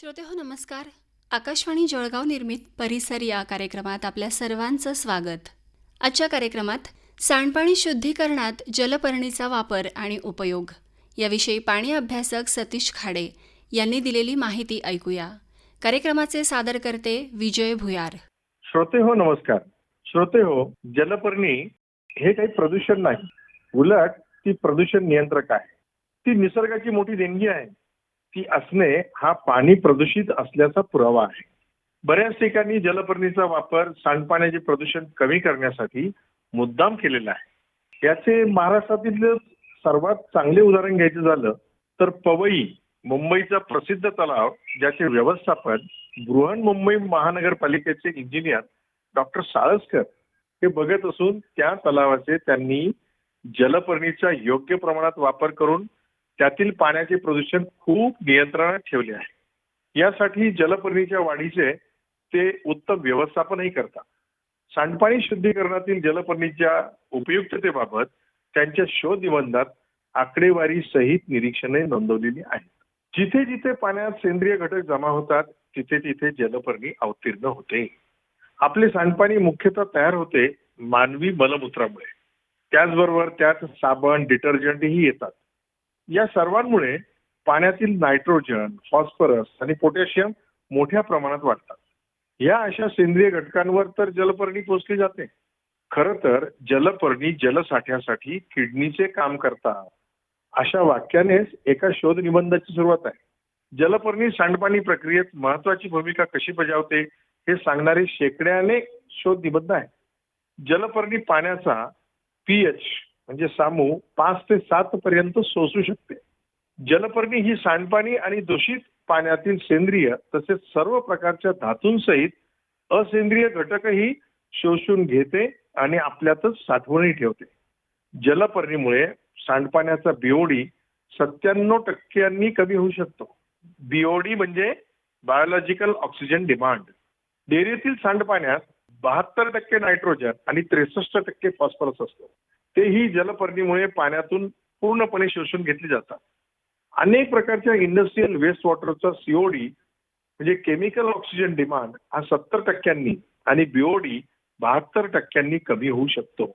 श्रोते हो नमस्कार. आकाशवाणी जळगाव निर्मित परिसर या कार्यक्रमात आपल्या सर्वांचं स्वागत. आजच्या कार्यक्रमात सांडपाणी शुद्धीकरणात जलपर्णीचा वापर आणि उपयोग. याविषयी पाणी अभ्यासक सतीश खाडे यांनी दिलेली माहिती ऐकूया. कार्यक्रमाचे सादरकर्ते विजय भुयार. श्रोते हो नमस्कार. श्रोते हो जलपर्णी हे काही प्रदूषण नाही. उलट ती प्रदूषण नियंत्रक आहे. ती निसर्गाची मोठी देणगी आहे. ती असणे हा पाणी प्रदूषित असल्याचा पुरावा आहे. बऱ्याच ठिकाणी जलपर्णीचा वापर सांडपाण्याचे प्रदूषण कमी करण्यासाठी मुद्दाम केलेला आहे. याचे महाराष्ट्रातील सर्वात चांगले उदाहरण घ्यायचं झालं तर पवई मुंबईचा प्रसिद्ध तलाव ज्याचे व्यवस्थापन बृहन्मुंबई महानगरपालिकेचे इंजिनियर डॉक्टर साळसकर हे बघत असून त्या तलावाचे त्यांनी जलपर्णीचा योग्य प्रमाणात वापर करून त्यातील पाण्याचे प्रदूषण खूप नियंत्रणात ठेवले आहे. यासाठी जलपर्णीच्या वाढीचे ते उत्तम व्यवस्थापनही करतात. सांडपाणी शुद्धीकरणातील जलपर्णीच्या उपयुक्ततेबाबत त्यांच्या शोध निबंधात आकडेवारी सहित निरीक्षणे नोंदवलेली आहेत. जिथे जिथे पाण्यात सेंद्रिय घटक जमा होतात तिथे तिथे जलपर्णी अवतीर्ण होते. आपले सांडपाणी मुख्यतः तयार होते मानवी मलमूत्रामुळे. त्याचबरोबर त्यात साबण डिटर्जंटही येतात. या सर्वांमुळे पाण्यातील नायट्रोजन फॉस्फरस आणि पोटॅशियम मोठ्या प्रमाणात वाढतात. या अशा सेंद्रिय घटकांवर तर जलपर्णी पोचली जाते. खर तर जलपर्णी जलसाठ्यासाठी किडनीचे काम करतात. अशा वाक्यानेच एका शोध निबंधाची सुरुवात आहे. जलपर्णी सांडपाणी प्रक्रियेत महत्वाची भूमिका कशी बजावते हे सांगणारे शेकड्याने शोध निबंध आहे. जलपर्णी पाण्याचा पीएच म्हणजे सामू पाच ते सात पर्यंत सोसू शकते. जलपर्णी ही सांडपाणी आणि दूषित पाण्यातील सेंद्रिय तसेच सर्व प्रकारच्या धातूंसहित असेंद्रिय घटकही शोषून घेते आणि आपल्यातच साठवणी ठेवते. जलपर्णीमुळे सांडपाण्याचा बीओडी सत्त्याण्णव टक्क्यांनी कमी होऊ शकतो. बीओडी म्हणजे बायोलॉजिकल ऑक्सिजन डिमांड डेअरीतील सांडपाण्यात बहात्तर टक्के नायट्रोजन आणि त्रेसष्ट टक्के फॉस्फरस असतो. तेही जलपर्णीमुळे पाण्यातून पूर्णपणे शोषून घेतली जातात. अनेक प्रकारच्या इंडस्ट्रीयल वेस्ट वॉटरचा सीओडी म्हणजे केमिकल ऑक्सिजन डिमांड हा सत्तर टक्क्यांनी आणि बीओडी बहात्तर टक्क्यांनी कमी होऊ शकतो.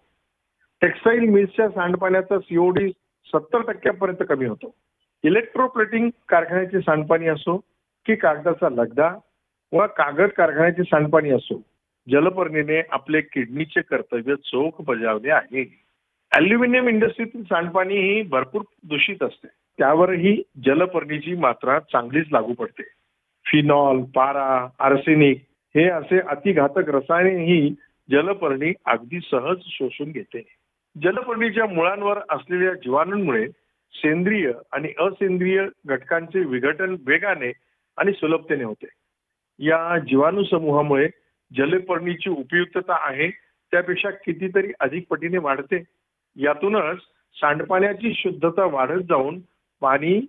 टेक्सटाईल मिल्सच्या सांडपाण्याचा सीओडी सत्तर टक्क्यापर्यंत कमी होतो. इलेक्ट्रोप्लेटिंग कारखान्याचे सांडपाणी असो की कागदाचा लगदा व कागद कारखान्याचे सांडपाणी असो जलपर्णीने आपले किडनीचे कर्तव्य चोख बजावले आहे. अल्युमिनियम इंडस्ट्रीतील सांडपाणी ही भरपूर दूषित असते. त्यावरही जलपर्णीची मात्रा चांगलीच लागू पडते. फिनॉल पारा आर्सेनिक हे असे अतिघातक रसायनेही जलपर्णी अगदी सहज शोषून घेते. जलपर्णीच्या मुळांवर असलेल्या जीवाणूंमुळे सेंद्रिय आणि असेंद्रिय घटकांचे विघटन वेगाने आणि सुलभतेने होते. या जीवाणू समूहामुळे जलपर्णीची उपयुक्तता आहे त्यापेक्षा कितीतरी अधिक पटीने वाढते. यातूनच सांडपाण्याची शुद्धता वाढत जाऊन पाणी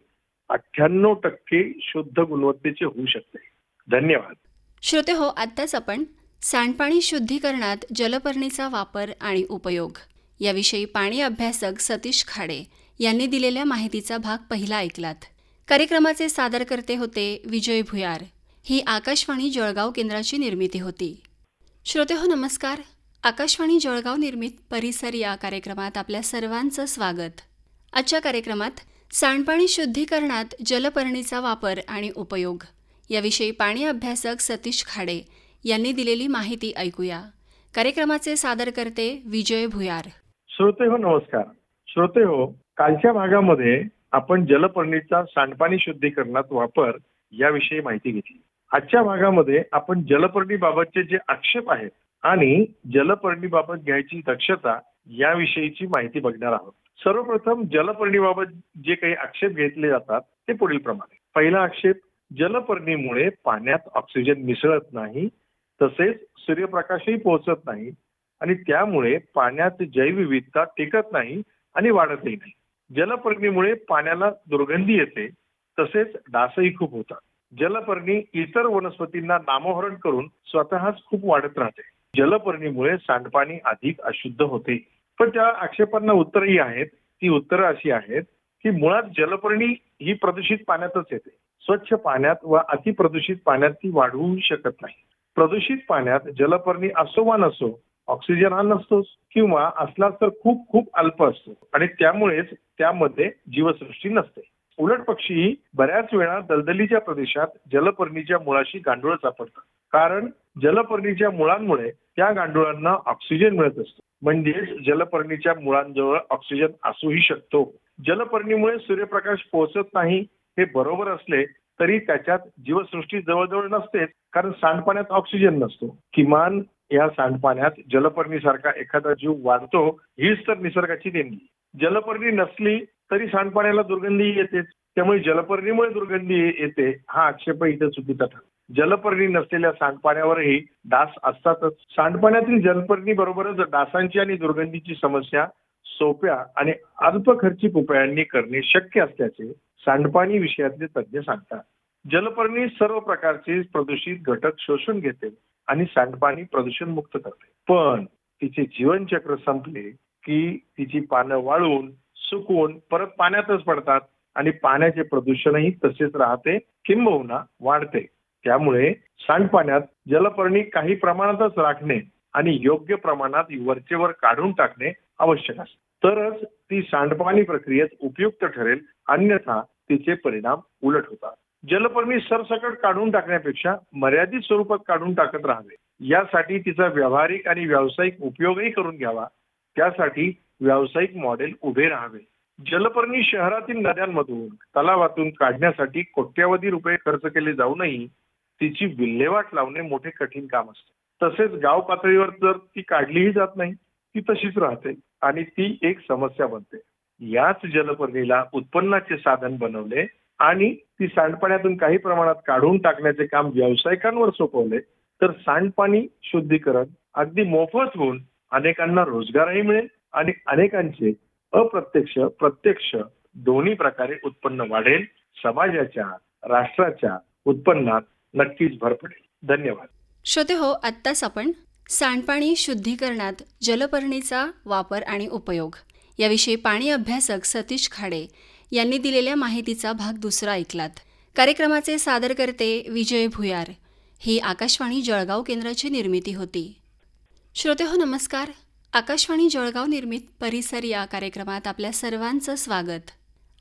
अठ्ठ्याण्णव टक्के शुद्ध गुणवत्तेचे होऊ शकते. धन्यवाद. श्रोते हो आत्ताच आपण सांडपाणी शुद्धीकरणात जलपर्णीचा वापर आणि उपयोग याविषयी पाणी अभ्यासक सतीश खाडे यांनी दिलेल्या माहितीचा भाग पहिला ऐकलात. कार्यक्रमाचे सादरकर्ते होते विजय भुयार. ही आकाशवाणी जळगाव केंद्राची निर्मिती होती. श्रोते हो नमस्कार. आकाशवाणी जळगाव निर्मित परिसर या कार्यक्रमात आपल्या सर्वांचं स्वागत. आजच्या कार्यक्रमात सांडपाणी शुद्धीकरणात जलपर्णीचा वापर आणि उपयोग. याविषयी पाणी अभ्यासक सतीश खाडे यांनी दिलेली माहिती ऐकूया. कार्यक्रमाचे सादरकर्ते विजय भुयार. श्रोते हो नमस्कार. श्रोते हो कालच्या भागामध्ये आपण जलपर्णीचा सांडपाणी शुद्धीकरणात वापर याविषयी माहिती घेतली. आजच्या भागामध्ये आपण जलपर्णीबाबतचे जे आक्षेप आहेत आणि जलपर्णी बाबत घ्यायची दक्षता याविषयीची माहिती बघणार आहोत. सर्वप्रथम जलपर्णीबाबत जे काही आक्षेप घेतले जातात ते पुढील प्रमाणे. पहिला आक्षेप जलपर्णीमुळे पाण्यात ऑक्सिजन मिसळत नाही तसेच सूर्यप्रकाशही पोहोचत नाही आणि त्यामुळे पाण्यात जैवविविधता टिकत नाही आणि वाढतही नाही. जलपर्णीमुळे पाण्याला दुर्गंधी येते तसेच डासही खूप होतात. जलपर्णी इतर वनस्पतींना नामोहरण करून स्वतःच खूप वाढत राहते. जलपर्णीमुळे सांडपाणी अधिक अशुद्ध होते. पण त्या आक्षेपांना उत्तरही आहेत. ती उत्तरं अशी आहेत की मुळात जलपर्णी ही प्रदूषित पाण्यातच येते. स्वच्छ पाण्यात व अतिप्रदूषित पाण्यात ती वाढवू शकत नाही. प्रदूषित पाण्यात जलपर्णी असो वा नसो ऑक्सिजन हा नसतोच किंवा असला तर खूप खूप अल्प असतो. आणि त्यामुळेच त्यामध्ये जीवसृष्टी नसते. उलट पक्षी बऱ्याच वेळा दलदलीच्या प्रदेशात जलपर्णीच्या मुळाशी गांडूळ सापडतात. कारण जलपर्णीच्या मुळांमुळे त्या गांडुळांना ऑक्सिजन मिळत असतो. म्हणजेच जलपर्णीच्या मुळांजवळ ऑक्सिजन असूही शकतो. जलपर्णीमुळे सूर्यप्रकाश पोहोचत नाही हे बरोबर असले तरी त्याच्यात जीवसृष्टी जवळजवळ नसतेच कारण सांडपाण्यात ऑक्सिजन नसतो. किमान या सांडपाण्यात जलपर्णीसारखा एखादा जीव वाढतो हीच तर निसर्गाची देणगी. जलपर्णी नसली तरी सांडपाण्याला दुर्गंधी येतेच. त्यामुळे जलपर्णीमुळे दुर्गंधी येते हा आक्षेप इथे चुकीचा ठरतो. जलपर्णी नसलेल्या सांडपाण्यावरही डास असतातच. सांडपाण्यातील जलपर्णी बरोबरच डासांची आणि दुर्गंधीची समस्या सोप्या आणि अल्प खर्चिक उपायांनी करणे शक्य असल्याचे सांडपाणी विषयातले तज्ज्ञ सांगतात. जलपर्णी सर्व प्रकारचे प्रदूषित घटक शोषून घेते आणि सांडपाणी प्रदूषण मुक्त करते. पण तिचे जीवनचक्र संपले की तिची पानं वाळून सुकून परत पाण्यातच पडतात आणि पाण्याचे प्रदूषणही तसेच राहते किंबहुना वाढते. त्यामुळे सांडपाण्यात जलपर्णी काही प्रमाणातच राखणे आणि योग्य प्रमाणात वरचेवर काढून टाकणे आवश्यक असते. तरच ती सांडपाणी प्रक्रियेत उपयुक्त ठरेल अन्यथा तिचे परिणाम उलट होतात. जलपर्णी सरसकट काढून टाकण्यापेक्षा मर्यादित स्वरूपात काढून टाकत राहावे. यासाठी तिचा व्यावहारिक आणि व्यावसायिक उपयोगही करून घ्यावा. त्यासाठी व्यावसायिक मॉडेल उभे राहावे. जलपर्णी शहरातील नद्यांमधून तलावातून काढण्यासाठी कोट्यावधी रुपये खर्च केले जाऊनही तिची विल्हेवाट लावणे मोठे कठीण काम असते. तसेच गाव पातळीवर जर ती काढलीही जात नाही ती तशीच राहते आणि ती एक समस्या बनते. याच जलपर्णीला उत्पन्नाचे साधन बनवले आणि ती सांडपाण्यातून काही प्रमाणात काढून टाकण्याचे काम व्यावसायिकांवर सोपवले तर सांडपाणी शुद्धीकरण अगदी मोफत होऊन अनेकांना रोजगारही मिळेल आणि अनेकांचे अप्रत्यक्ष प्रत्यक्ष दोन्ही प्रकारे उत्पन्न वाढेल. समाजाच्या राष्ट्राच्या उत्पन्नात नक्कीच भर पडेल. धन्यवाद. श्रोते हो आत्ताच आपण सांडपाणी शुद्धीकरणात जलपर्णीचा वापर आणि उपयोग याविषयी पाणी अभ्यासक सतीश खाडे यांनी दिलेल्या माहितीचा भाग दुसरा ऐकलात. कार्यक्रमाचे सादरकर्ते विजय भुयार. ही आकाशवाणी जळगाव केंद्राची निर्मिती होती. श्रोते हो नमस्कार. आकाशवाणी जळगाव निर्मित परिसर या कार्यक्रमात आपल्या सर्वांचं स्वागत.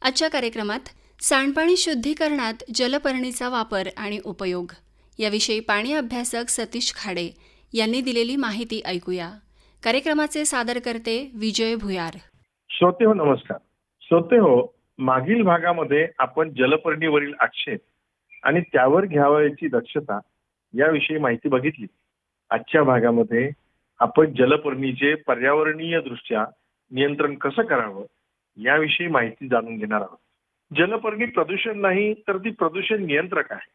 आजच्या कार्यक्रमात सांडपाणी शुद्धीकरणात जलपर्णीचा वापर आणि उपयोग. याविषयी पाणी अभ्यासक सतीश खाडे यांनी दिलेली माहिती ऐकूया. कार्यक्रमाचे सादरकर्ते विजय भुयार. श्रोते हो नमस्कार. श्रोते हो मागील भागामध्ये आपण जलपर्णीवरील आक्षेप आणि त्यावर घ्यावयाची दक्षता याविषयी माहिती बघितली. आजच्या भागामध्ये आपण जलपर्णीचे पर्यावरणीय दृष्ट्या नियंत्रण कसं करावं याविषयी माहिती जाणून घेणार आहोत. जलपर्णी प्रदूषण नाही तर ती प्रदूषण नियंत्रक आहे.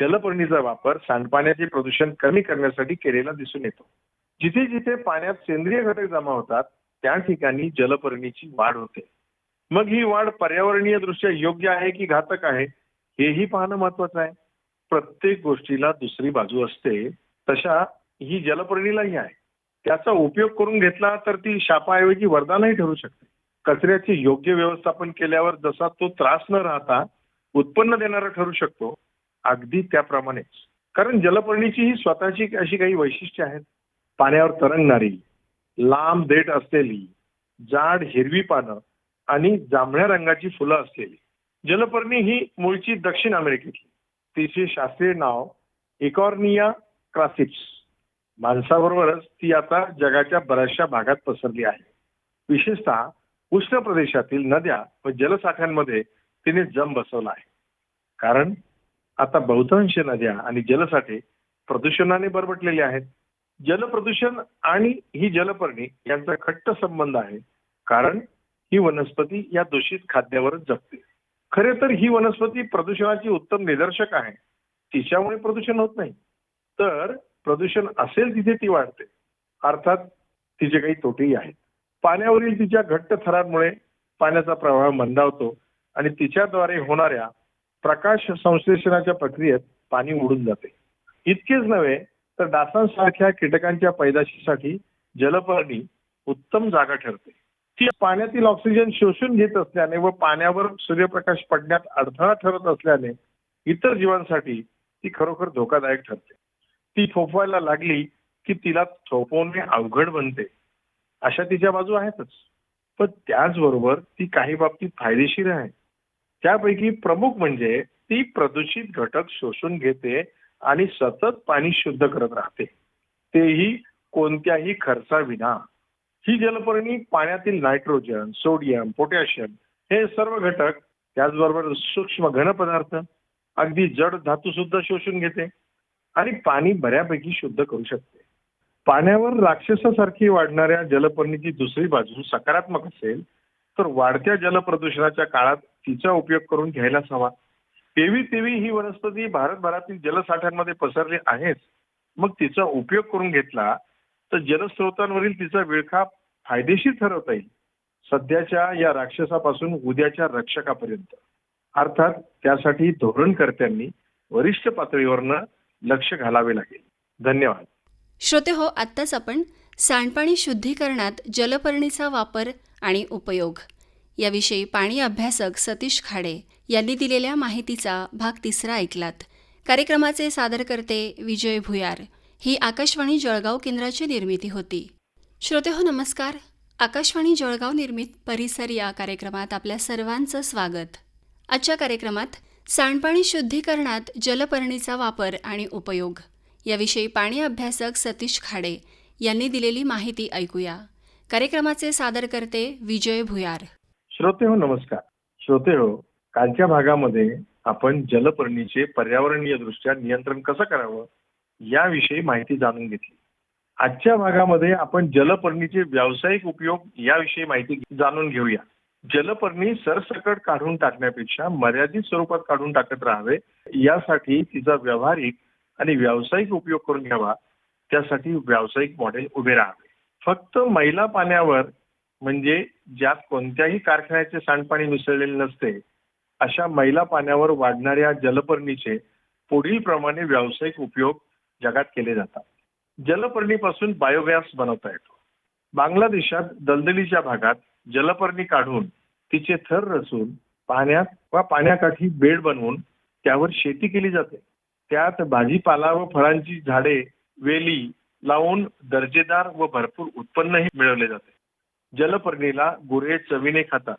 जलपर्णीचा वापर सांडपाण्याचे प्रदूषण कमी करण्यासाठी केलेला दिसून येतो. जिथे जिथे पाण्यात सेंद्रिय घटक जमा होतात त्या ठिकाणी जलपर्णीची वाढ होते. मग ही वाढ पर्यावरणीय दृष्ट्या योग्य आहे की घातक आहे हेही पाहणं महत्वाचं आहे. प्रत्येक गोष्टीला दुसरी बाजू असते तशा ही जलपर्णीलाही आहे. त्याचा उपयोग करून घेतला तर ती शापाऐवजी वरदानही ठरू शकते. कचऱ्याचे योग्य व्यवस्थापन केल्यावर जसा तो त्रास न राहता उत्पन्न देणारा ठरू शकतो अगदी त्याप्रमाणेच. कारण जलपर्णीची ही स्वतःची अशी काही वैशिष्ट्ये आहेत. पाण्यावर तरंगणारी लांब देठ असलेली जाड हिरवी पानं आणि जांभळ्या रंगाची फुलं असलेली. जलपर्णी ही मूळची दक्षिण अमेरिकेतली. तिचे शास्त्रीय नाव इकॉर्निया क्रासिप्स. माणसाबरोबरच ती आता जगाच्या बऱ्याचशा भागात पसरली आहे. विशेषतः उष्ण प्रदेशातील नद्या व जलसाठ्यांमध्ये तिने जम बसवला आहे. कारण आता बहुतांश नद्या आणि जलसाठे प्रदूषणाने बरबटलेले आहेत. जलप्रदूषण आणि ही जलपर्णी यांचा घट्ट संबंध आहे. कारण ही वनस्पती या दूषित खाद्यावरच जगते. खरे तर ही वनस्पती प्रदूषणाची उत्तम निदर्शक आहे. तिच्यामुळे प्रदूषण होत नाही. तर प्रदूषण असेल तिथे ती वाढते. अर्थात तिचे काही तोटेही आहेत. पाण्यावरील तिच्या घट्ट थरांमुळे पाण्याचा प्रवाह मंदावतो आणि तिच्याद्वारे होणाऱ्या प्रकाश संश्लेषणाच्या प्रक्रियेत पाणी उडून जाते. इतकेच नव्हे तर डासांसारख्या कीटकांच्या पैदाशीसाठी जलपर्णी उत्तम जागा ठरते. ती पाण्यातील ऑक्सिजन शोषून घेत असल्याने व पाण्यावर सूर्यप्रकाश पडण्यात अडथळा ठरत असल्याने इतर जीवांसाठी ती खरोखर धोकादायक ठरते. ती थोपवायला लागली की तिला थोपवणे अवघड बनते. अशा तिच्या बाजू आहेतच. पण त्याचबरोबर ती काही बाबतीत फायदेशीर आहे. त्यापैकी प्रमुख म्हणजे ती प्रदूषित घटक शोषून घेते आणि सतत पाणी शुद्ध करत राहते. तेही कोणत्याही खर्चाविना ही जलपर्णी पाण्यातील नायट्रोजन सोडियम पोटॅशियम हे सर्व घटक त्याचबरोबर सूक्ष्म घन पदार्थ अगदी जड धातू सुद्धा शोषून घेते आणि पाणी बऱ्यापैकी शुद्ध करू शकते. पाण्यावर राक्षसासारखी वाढणाऱ्या जलपर्णीची दुसरी बाजू सकारात्मक असेल तर वाढत्या जलप्रदूषणाच्या काळात तिचा उपयोग करून घ्यायलाच हवा. तेवी तेवी ही वनस्पती भारतभरातील जलसाठ्यांमध्ये पसरली आहेच. मग तिचा उपयोग करून घेतला तर जलस्रोतांवरील तिचा विळखा फायदेशीर ठरवता येईल. सध्याच्या या राक्षसापासून उद्याच्या रक्षकापर्यंत. अर्थात त्यासाठी धोरणकर्त्यांनी वरिष्ठ पातळीवरनं लक्ष घालावे लागेल. धन्यवाद. श्रोते हो आत्ताच आपण सांडपाणी शुद्धीकरणात जलपर्णीचा वापर आणि उपयोग. याविषयी पाणी अभ्यासक सतीश खाडे यांनी दिलेल्या माहितीचा भाग तिसरा ऐकलात. कार्यक्रमाचे सादरकर्ते विजय भुयार. ही आकाशवाणी जळगाव केंद्राची निर्मिती होती. श्रोते हो नमस्कार. आकाशवाणी जळगाव निर्मित परिसर या कार्यक्रमात आपल्या सर्वांचं स्वागत. आजच्या कार्यक्रमात सांडपाणी शुद्धीकरणात जलपर्णीचा वापर आणि उपयोग. याविषयी पाणी अभ्यासक सतीश खाडे यांनी दिलेली माहिती ऐकूया. कार्यक्रमाचे सादरकर्ते विजय भुयार. श्रोते हो नमस्कार. श्रोते हो कालच्या भागामध्ये आपण जलपर्णीचे पर्यावरणीय दृष्ट्या नियंत्रण कसं करावं याविषयी माहिती जाणून घेतली. आजच्या भागामध्ये आपण जलपर्णीचे व्यावसायिक उपयोग याविषयी माहिती जाणून घेऊया. जलपर्णी सरसकट काढून टाकण्यापेक्षा मर्यादित स्वरूपात काढून टाकत राहावे यासाठी तिचा व्यावहारिक आणि व्यावसायिक उपयोग करून घ्यावा. त्यासाठी व्यावसायिक मॉडेल उभे राहावे. फक्त मैला पाण्यावर म्हणजे ज्यात कोणत्याही कारखान्याचे सांडपाणी मिसळलेले नसते अशा मैला पाण्यावर वाढणाऱ्या जलपर्णीचे पुढील प्रमाणे व्यावसायिक उपयोग जगात केले जातात. जलपर्णीपासून बायोगॅस बनवता येतो. बांगलादेशात दलदलीच्या भागात जलपर्णी काढून तिचे थर रचून पाण्यात वा पाण्याकाठी बेड बनवून त्यावर शेती केली जाते. त्यात भाजीपाला व फळांची झाडे वेली लावून दर्जेदार व भरपूर उत्पन्नही मिळवले जाते. जलपर्णीला गुरे चवीने खातात.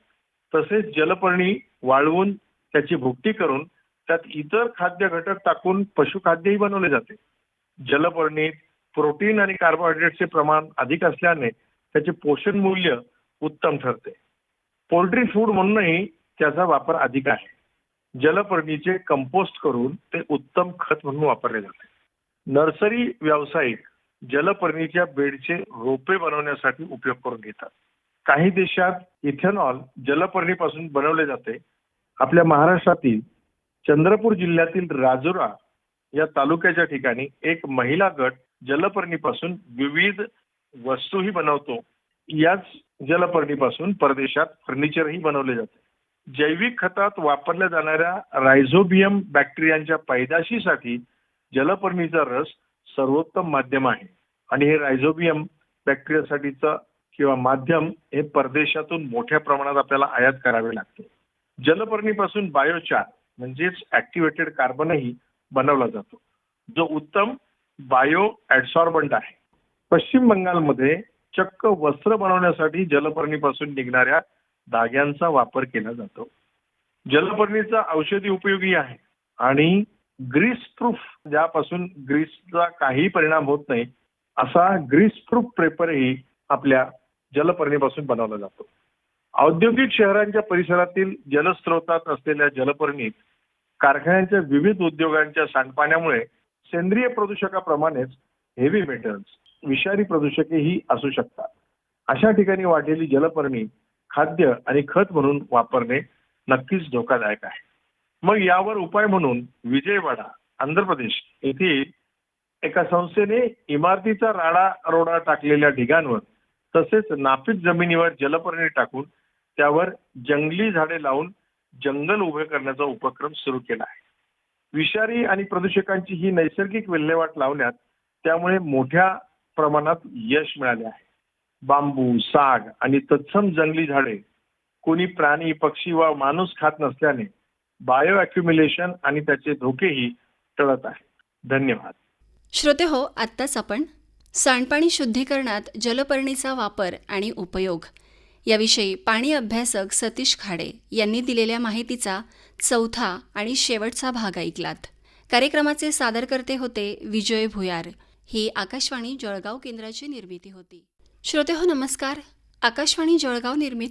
तसेच जलपर्णी वाळवून त्याची भुकटी करून त्यात इतर खाद्य घटक टाकून पशुखाद्यही बनवले जाते. जलपर्णीत प्रोटीन आणि कार्बोहायड्रेटचे प्रमाण अधिक असल्याने त्याचे पोषण मूल्य उत्तम ठरते. पोल्ट्री फूड म्हणूनही त्याचा वापर अधिक आहे. जलपर्णीचे कंपोस्ट करून ते उत्तम खत म्हणून वापरले जाते. नर्सरी व्यावसायिक जलपर्णीच्या बेडचे रोपे बनवण्यासाठी उपयोग करून घेतात. काही देशात इथेनॉल जलपर्णीपासून बनवले जाते. आपल्या महाराष्ट्रातील चंद्रपूर जिल्ह्यातील राजुरा या तालुक्याच्या ठिकाणी एक महिला गट जलपर्णीपासून विविध वस्तूही बनवतो. याच जलपर्णीपासून परदेशात फर्निचरही बनवले जाते. जैविक खतात वापरल्या जाणाऱ्या रायझोबियम बॅक्टेरियांच्या पैदाशीसाठी जलपर्णीचा रस सर्वोत्तम माध्यम आहे. आणि हे रायझोबियम बॅक्टेरियासाठीचं किंवा माध्यम हे परदेशातून मोठ्या प्रमाणात आपल्याला आयात करावे लागते. जलपर्णीपासून बायोचार म्हणजेच ऍक्टिव्हेटेड कार्बनही बनवला जातो. जो उत्तम बायो ऍडसॉर्बंट आहे. पश्चिम बंगालमध्ये चक्क वस्त्र बनवण्यासाठी जलपर्णीपासून निघणाऱ्या धाग्यांचा वापर केला जातो. जलपर्णीचा औषधी उपयोगी आहे. आणि ग्रीस प्रूफ ज्यापासून ग्रीसचा काही परिणाम होत नाही असा ग्रीस प्रूफ पेपरही आपल्या जलपर्णीपासून बनवला जातो. औद्योगिक शहरांच्या परिसरातील जलस्रोतात असलेल्या जलपर्णीत कारखान्यांच्या विविध उद्योगांच्या सांडपाण्यामुळे सेंद्रिय प्रदूषकाप्रमाणेच हेवी मेटल्स विषारी प्रदूषके ही असू शकतात. अशा ठिकाणी वाढलेली जलपर्णी खाद्य आणि खत म्हणून वापरणे नक्कीच धोकादायक आहे. मग यावर उपाय म्हणून विजयवाडा आंध्र प्रदेश येथील एका संस्थेने इमारतीचा राडा रोडा टाकलेल्या ढिगांवर तसेच नापीक जमिनीवर जलपर्णी टाकून त्यावर जंगली झाडे लावून जंगल उभे करण्याचा उपक्रम सुरू केला आहे. विषारी आणि प्रदूषकांची ही नैसर्गिक विल्हेवाट लावण्यात त्यामुळे मोठ्या प्रमाणात यश मिळाले आहे. बांबू साग आणि तत्सम जंगली झाडे. कोणी प्राणी पक्षी वा माणूस खात नसल्याने बायो अक्युम्युलेशन आणि त्याचे धोकेही टळत आहे. धन्यवाद. श्रोते हो आत्ताच आपण सांडपाणी शुद्धीकरणात जलपर्णीचा वापर आणि उपयोग याविषयी पाणी अभ्यासक सतीश खाडे यांनी दिलेल्या माहितीचा चौथा आणि शेवटचा भाग ऐकलात. कार्यक्रमाचे सादरकर्ते होते विजय भुयार. ही आकाशवाणी जळगाव केंद्राची निर्मिती होती. श्रोते हो नमस्कार. आकाशवाणी जळगाव निर्मित